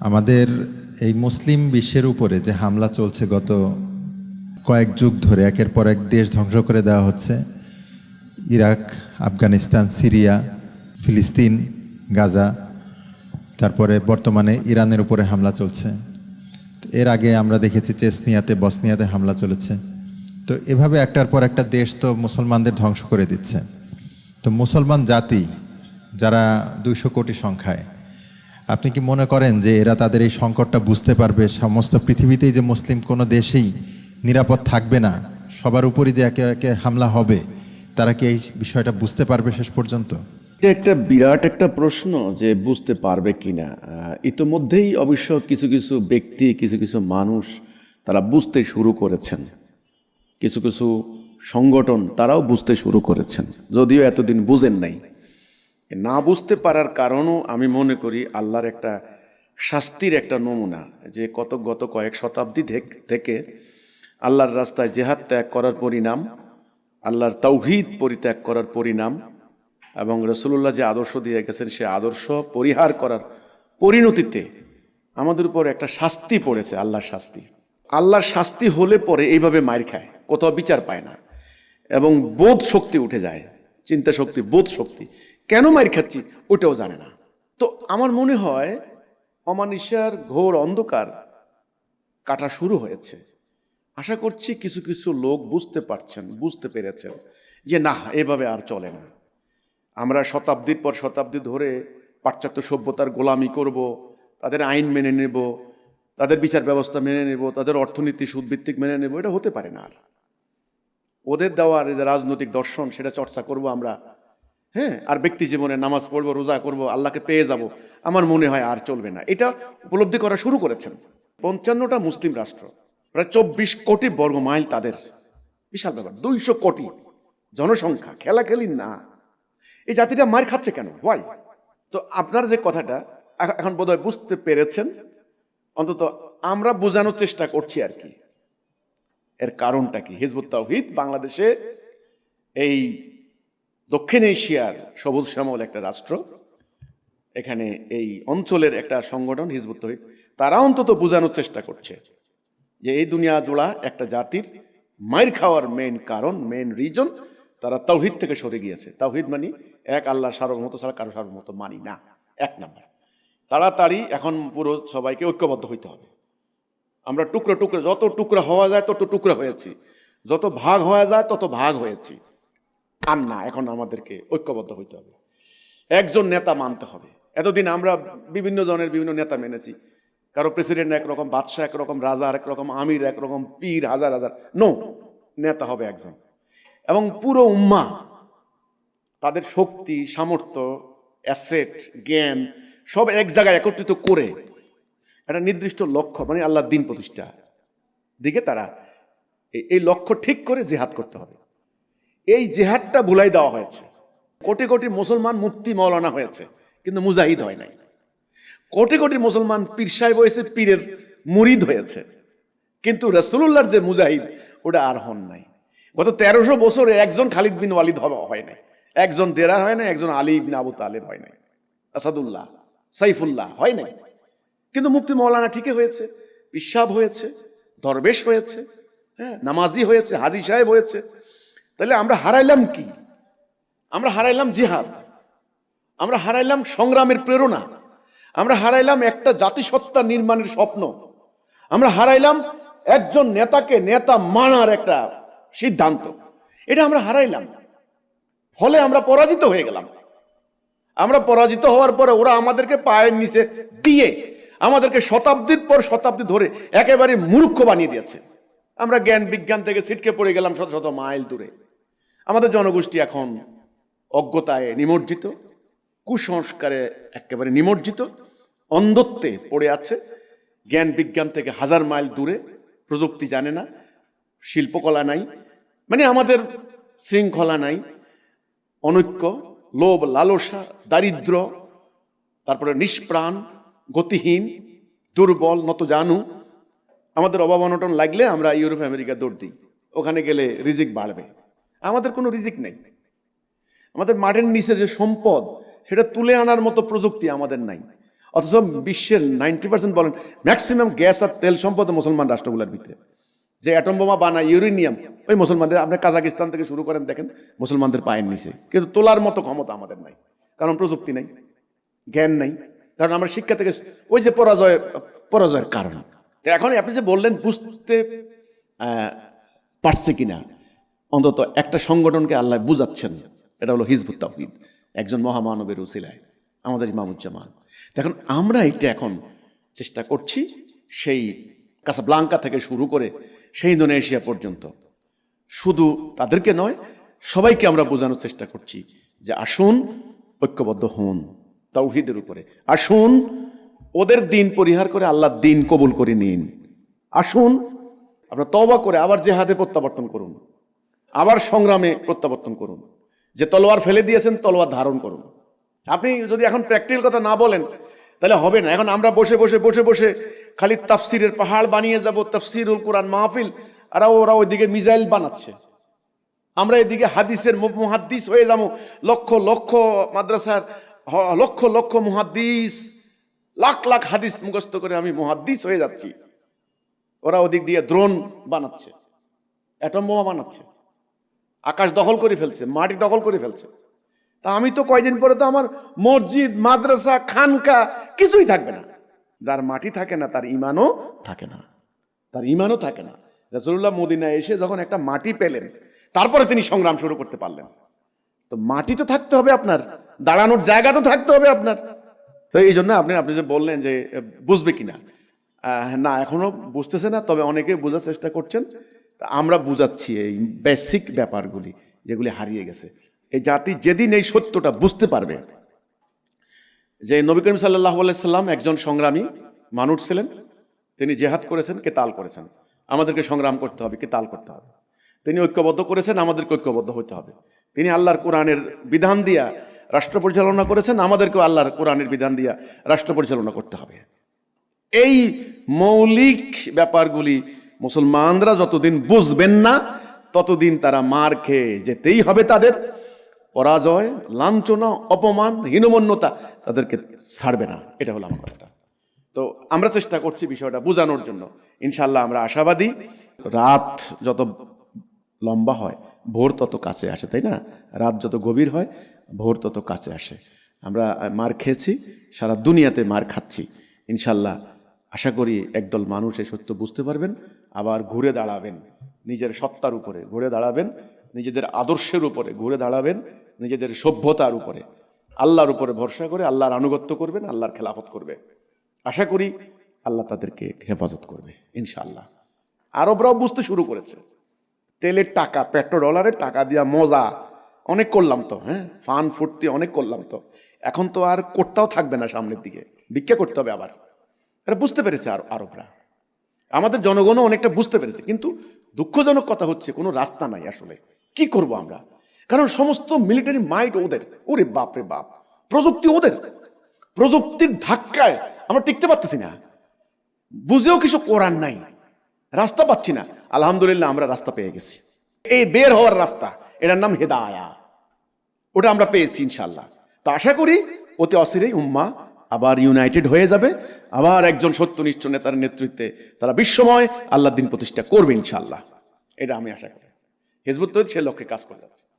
আমাদের এই মুসলিম বিশ্বের উপরে যে হামলা চলছে গত কয়েক যুগ ধরে, একের পর এক দেশ ধ্বংস করে দেওয়া হচ্ছে। ইরাক, আফগানিস্তান, সিরিয়া, ফিলিস্তিন, গাজা, তারপরে বর্তমানে ইরানের উপরে হামলা চলছে। এর আগে আমরা দেখেছি চেসনিয়াতে, বসনিয়াতে হামলা চলেছে। তো এভাবে একটার পর একটা দেশ তো মুসলমানদের ধ্বংস করে দিচ্ছে। তো মুসলমান জাতি যারা দুইশো কোটি সংখ্যায় আপনি কি মনে করেন যে এরা তাদের এই সংকটটা বুঝতে পারবে? সমস্ত পৃথিবীতেই যে মুসলিম কোনো দেশেই নিরাপদ থাকবে না সবার উপরই যে একে একে হামলা হবে তারা কি এই বিষয়টা বুঝতে পারবে শেষ পর্যন্ত? এটা একটা বিরাট একটা প্রশ্ন যে বুঝতে পারবে কিনা। আহ, ইতোমধ্যেই অবশ্য কিছু কিছু ব্যক্তি কিছু কিছু মানুষ তারা বুঝতে শুরু করেছেন। কিছু কিছু সংগঠন তারাও বুঝতে শুরু করেছেন। যদিও এতদিন বুঝেন নাই। না বুঝতে পারার কারণও আমি মনে করি আল্লাহর একটা শাস্তির একটা নমুনা, যে কত গত কয়েক শতাব্দী থেক- আল্লাহর রাস্তায় জেহাদ ত্যাগ করার পরিণাম, আল্লাহর তৌহিদ পরিত্যাগ করার পরিণাম এবং রসুল্লাহ যে আদর্শ দিয়ে গেছেন সে আদর্শ পরিহার করার পরিণতিতে আমাদের উপর একটা শাস্তি পড়েছে আল্লাহর শাস্তি। আল্লাহর শাস্তি হলে পরে এইভাবে মার খায়, কোথাও বিচার পায় না এবং বোধ শক্তি উঠে যায়, চিন্তা শক্তি, বোধ শক্তি। কেন মার খাচ্ছি? ওটাও জানে না। তো আমার মনে হয় অমানিসার ঘোর অন্ধকার কাটা শুরু হয়েছে। আশা করছি কিছু কিছু লোক বুঝতে পারছেন, বুঝতে পেরেছেন যে না, এভাবে আর চলে না। আমরা শতাব্দীর পর শতাব্দী ধরে পাশ্চাত্য সভ্যতার গোলামি করব, তাদের আইন মেনে নেব, তাদের বিচার ব্যবস্থা মেনে নেব, তাদের অর্থনীতি, সুদভিত্তিক মেনে নেব, এটা হতে পারে না আর। ওদের দেওয়ার যে রাজনৈতিক দর্শন, সেটা চর্চা করব আমরা হ্যাঁ আর ব্যক্তি জীবনে নামাজ পড়ব, রোজা করব, আল্লাহকে পেয়ে যাব, আমার মনে হয় আর চলবে না। এটা উপলব্ধি করা শুরু করেছেন। পঞ্চান্নটা মুসলিম রাষ্ট্র, প্রায় চব্বিশ কোটি বর্গ মাইল তাদের। বিশাল ব্যাপার, দুইশো কোটি জনসংখ্যা, খেলাখেলি না। এই জাতিটা মার খাচ্ছে কেন? হোয়াই তো আপনার যে কথাটা, এখ- এখন বোধহয় বুঝতে পেরেছেন। অন্তত আমরা বোঝানোর চেষ্টা করছি আর কি। এর কারণটা কি? হিজবুত তাওহিদ বাংলাদেশে এই দক্ষিণ এশিয়ার সবুজ শ্যামল একটা রাষ্ট্র। এখানে এই অঞ্চলের একটা সংগঠন হিজবুত তৌহিদ, তারা অন্তত বোঝানোর চেষ্টা করছে যে এই দুনিয়া জোড়া একটা জাতির মায়ের খাওয়ার মেন কারণ মেন রিজন তারা তাওহিদ থেকে সরে গিয়েছে। তাওহিদ মানি এক আল্লাহ সার্বভৌমত্ব ছাড়া কারও সার্বভৌমত্ব মানি না। এক নাম্বার। তাড়াতাড়ি এখন পুরো সবাইকে ঐক্যবদ্ধ হইতে হবে। আমরা টুকরো টুকরো, যত টুকরা হওয়া যায় তত টুকরা হয়েছি। যত ভাগ হওয়া যায় তত ভাগ হয়েছি। আর না, এখন আমাদেরকে ঐক্যবদ্ধ হইতে হবে। একজন নেতা মানতে হবে। এতদিন আমরা বিভিন্ন জনের বিভিন্ন নেতা মেনেছি। কারও প্রেসিডেন্ট একরকম, বাদশাহ একরকম, রাজা একরকম আমির একরকম, পীর, হাজার হাজার। নো, নেতা হবে একজন। এবং পুরো উম্মা, তাদের শক্তি, সামর্থ্য, অ্যাসেট, জ্ঞান, সব এক জায়গায় একত্রিত করে একটা নির্দিষ্ট লক্ষ্য মানে আল্লাহ দিন প্রতিষ্ঠা। দিকে তারা এই- এই লক্ষ্য ঠিক করে জেহাদ করতে হবে। এই জেহাদটা ভুলাই দেওয়া হয়েছে। কোটি কোটি মুসলমান মুফতি মৌলানা হয়েছে, কিন্তু মুজাহিদ হয় নাই। কোটি কোটি মুসলমান পীর সাহেব হয়েছে, পীরের মুরিদ হয়েছে। কিন্তু রসুল্লাহর যে মুজাহিদ, ওটা আর হন নাই। গত তেরোশো বছরে একজন খালিদ বিন ওয়ালিদ হয় নাই। একজন দেরার হয় না একজন আলী বিন আবু তালেব হয় নাই। আসাদুল্লাহ, সাইফুল্লাহ হয় নাই। কিন্তু মুফতি মৌলানা ঠিকই হয়েছে, পিসাব হয়েছে, দরবেশ হয়েছে হ্যাঁ নামাজি হয়েছে, হাজি সাহেব হয়েছে। তাহলে আমরা হারাইলাম কি? আমরা হারাইলাম জিহাদ। আমরা হারাইলাম সংগ্রামের প্রেরণা। আমরা হারাইলাম একটা জাতিসত্তা নির্মাণের স্বপ্ন। আমরা হারাইলাম একজন নেতাকে নেতা মানার একটা সিদ্ধান্ত। এটা আমরা হারাইলাম। ফলে আমরা পরাজিত হয়ে গেলাম। আমরা পরাজিত হওয়ার পরে ওরা আমাদেরকে পায়ের নিচে দিয়ে আমাদেরকে শতাব্দীর পর শতাব্দী ধরে একেবারে মূর্খ বানিয়ে দিয়েছে। আমরা জ্ঞান বিজ্ঞান থেকে ছিটকে পড়ে গেলাম শত শত মাইল দূরে। আমাদের জনগোষ্ঠী এখন অজ্ঞতায় নিমজ্জিত, কুসংস্কারে একেবারে নিমজ্জিত, অন্ধত্বে পড়ে আছে, জ্ঞান বিজ্ঞান থেকে হাজার মাইল দূরে, প্রযুক্তি জানে না, শিল্পকলা নাই মানে আমাদের শৃঙ্খলা নাই, অনৈক্য, লোভ, লালসা, দারিদ্র, তারপরে নিষ্প্রাণ, গতিহীন, দুর্বল নত জানু আমাদের অভাব অনটন লাগলে আমরা ইউরোপ, আমেরিকা দৌড় দিই, ওখানে গেলে রিজিক বাড়বে। আমাদের কোনো রিজিক নেই। আমাদের মাঠের নিচে যে সম্পদ, সেটা তুলে আনার মতো প্রযুক্তি আমাদের নাই। অথচ বিশ্বের নাইনটি পার্সেন্ট বলেন, ম্যাক্সিমাম গ্যাস আর তেল সম্পদ মুসলমান রাষ্ট্রগুলোর ভিতরে। যে অ্যাটম বোমা বানায় ইউরেনিয়াম, ওই মুসলমানদের, আপনি কাজাকিস্তান থেকে শুরু করেন, দেখেন মুসলমানদের পায়ের নিচে। কিন্তু তোলার মতো ক্ষমতা আমাদের নাই, কারণ প্রযুক্তি নাই, জ্ঞান নাই। কারণ আমরা শিক্ষা থেকে ওই যে পরাজয়, পরাজয়ের কারণ। এখন আপনি যে বললেন, বুঝতে পারছে কিনা অন্তত একটা সংগঠনকে আল্লাহ বুঝাচ্ছেন। এটা হলো হিজবুত তাহিদ একজন মহামানবের উসিলায়। আমাদের ইমামুজ্জামান। দেখুন, আমরা এটা এখন চেষ্টা করছি সেই কাসাব্লাঙ্কা থেকে শুরু করে সেই ইন্দোনেশিয়া পর্যন্ত। শুধু তাদেরকে নয়, সবাইকে আমরা বোঝানোর চেষ্টা করছি যে আসুন, ঐক্যবদ্ধ হন তাওহিদের উপরে। আসুন, ওদের দিন পরিহার করে আল্লাহ দিন কবুল করে নিন। আসুন আপনার তবা করে আবার যে হাতে প্রত্যাবর্তন করুন। আবার সংগ্রামে প্রত্যাবর্তন করুন। যে তলোয়ার ফেলে দিয়েছেন, তলোয়ার ধারণ করুন। আপনি যদি এখন প্র্যাকটিক্যাল কথা না বলেন, তাহলে হবে না। এখন আমরা বসে বসে বসে বসে খালি তাফসিরের পাহাড় বানিয়ে যাব, তফসিরুল কোরআন মাহফিল, আর ওরা ওইদিকে মিজাইল বানাচ্ছে। আমরা এদিকে হাদিসের মুহাদ্দিস হয়ে যাব। লক্ষ লক্ষ মাদ্রাসার লক্ষ লক্ষ মুহাদ্দিস, লাখ লাখ হাদিস মুখস্থ করে আমি মুহাদ্দিস হয়ে যাচ্ছি। ওরা ওদিক দিয়ে দ্রোণ বানাচ্ছে। অ্যাটম বোমা বানাচ্ছে। আকাশ দখল করে ফেলছে, মাটি দখল করে ফেলছে। তা আমি তো কয়দিন পরে তো আমার মসজিদ, মাদ্রাসা, খানকা কিছুই থাকবে না। যার মাটি থাকে না, তার ইমানও থাকে না। তার ইমানও থাকে না। রাসূলুল্লাহ মদিনায় এসে যখন একটা মাটি পেলেন, তারপরে তিনি সংগ্রাম শুরু করতে পারলেন। তো মাটি তো থাকতে হবে আপনার, দাঁড়ানোর জায়গা তো থাকতে হবে আপনার। তো এই জন্য আপনি আপনি যে বললেন যে বুঝবে কিনা? না, এখনও বুঝতেছে না, তবে অনেকে বোঝার চেষ্টা করছেন। আমরা বুঝাচ্ছি এই বেসিক ব্যাপারগুলি যেগুলি হারিয়ে গেছে। এই জাতি যেদিন এই সত্যটা বুঝতে পারবে, যে নবী করিম সাল্লাহ সাল্লাম একজন সংগ্রামী মানুষ ছিলেন, তিনি জেহাদ করেছেন, কেতাল করেছেন। আমাদেরকে সংগ্রাম করতে হবে, কেতাল করতে হবে। তিনি ঐক্যবদ্ধ করেছেন, আমাদেরকে ঐক্যবদ্ধ হতে হবে। তিনি আল্লাহর কোরআনের বিধান দিয়া রাষ্ট্র পরিচালনা করেছেন, আমাদেরকেও আল্লাহর কোরআনের বিধান দিয়া রাষ্ট্র পরিচালনা করতে হবে। এই মৌলিক ব্যাপারগুলি মুসলমানরা যতদিন বুঝবেন না, ততদিন তারা মার খেয়ে যেতেই হবে তাদের। পরাজয়, লাঞ্ছনা, অপমান, হীনমন্যতা তাদেরকে ছাড়বে না। এটা হলো আমার কথাটা। তো আমরা চেষ্টা করছি বিষয়টা বোঝানোর জন্য। ইনশাল্লাহ আমরা আশাবাদী। রাত যত লম্বা হয়, ভোর তত কাছে আসে, তাই না? রাত যত গভীর হয়, ভোর তত কাছে আসে। আমরা মার খেয়েছি, সারা দুনিয়াতে মার খাচ্ছি। ইনশাল্লাহ আশা করি একদল মানুষ এই সত্য বুঝতে পারবেন, আবার ঘুরে দাঁড়াবেন, নিজের সত্তার উপরে ঘুরে দাঁড়াবেন, নিজেদের আদর্শের উপরে ঘুরে দাঁড়াবেন, নিজেদের সভ্যতার উপরে। আল্লাহর উপরে ভরসা করে আল্লাহর আনুগত্য করবেন, আল্লাহর খেলাফত করবে। আশা করি আল্লাহ তাদেরকে হেফাজত করবে, ইনশাআল্লাহ। আরবরাও বুঝতে শুরু করেছে, তেলের টাকা পেট্রো ডলারের টাকা দিয়া মজা, অনেক করলাম তো হ্যাঁ? ফান ফুর্তি অনেক করলাম তো। এখন তো আর কোটটাও থাকবে না সামনের দিকে, ভিক্ষা করতে হবে আবার। এটা বুঝতে পেরেছে আর, আরবরা। আমাদের জনগণও অনেকটা বুঝতে পেরেছে, কিন্তু দুঃখজনক কথা হচ্ছে, কোনো রাস্তা নাই আসলে। কি করব আমরা? কারণ সমস্ত মিলিটারি মাইট ওদের। ওরে বাপ রে বাপ। প্রযুক্তি ওদের। প্রযুক্তির ধাক্কায় আমরা টিকতে পারতেছি না। বুঝেও কিছু করার নাই। রাস্তা পাচ্ছি না। আলহামদুলিল্লাহ আমরা রাস্তা পেয়ে গেছি। এই বের হওয়ার রাস্তা, এটার নাম হেদায়া ওটা আমরা পেয়েছি ইনশাল্লাহ তো আশা করি অতি অচিরেই উম্মা আবার ইউনাইটেড হয়ে যাবে। আবার একজন সত্যনিষ্ঠ নেতার নেতৃত্বে তারা বিশ্বময় আল্লাহ দিন প্রতিষ্ঠা করবে ইনশাল্লাহ এটা আমি আশা করি। হিজবুত সে লক্ষ্যে কাজ করে যাচ্ছে।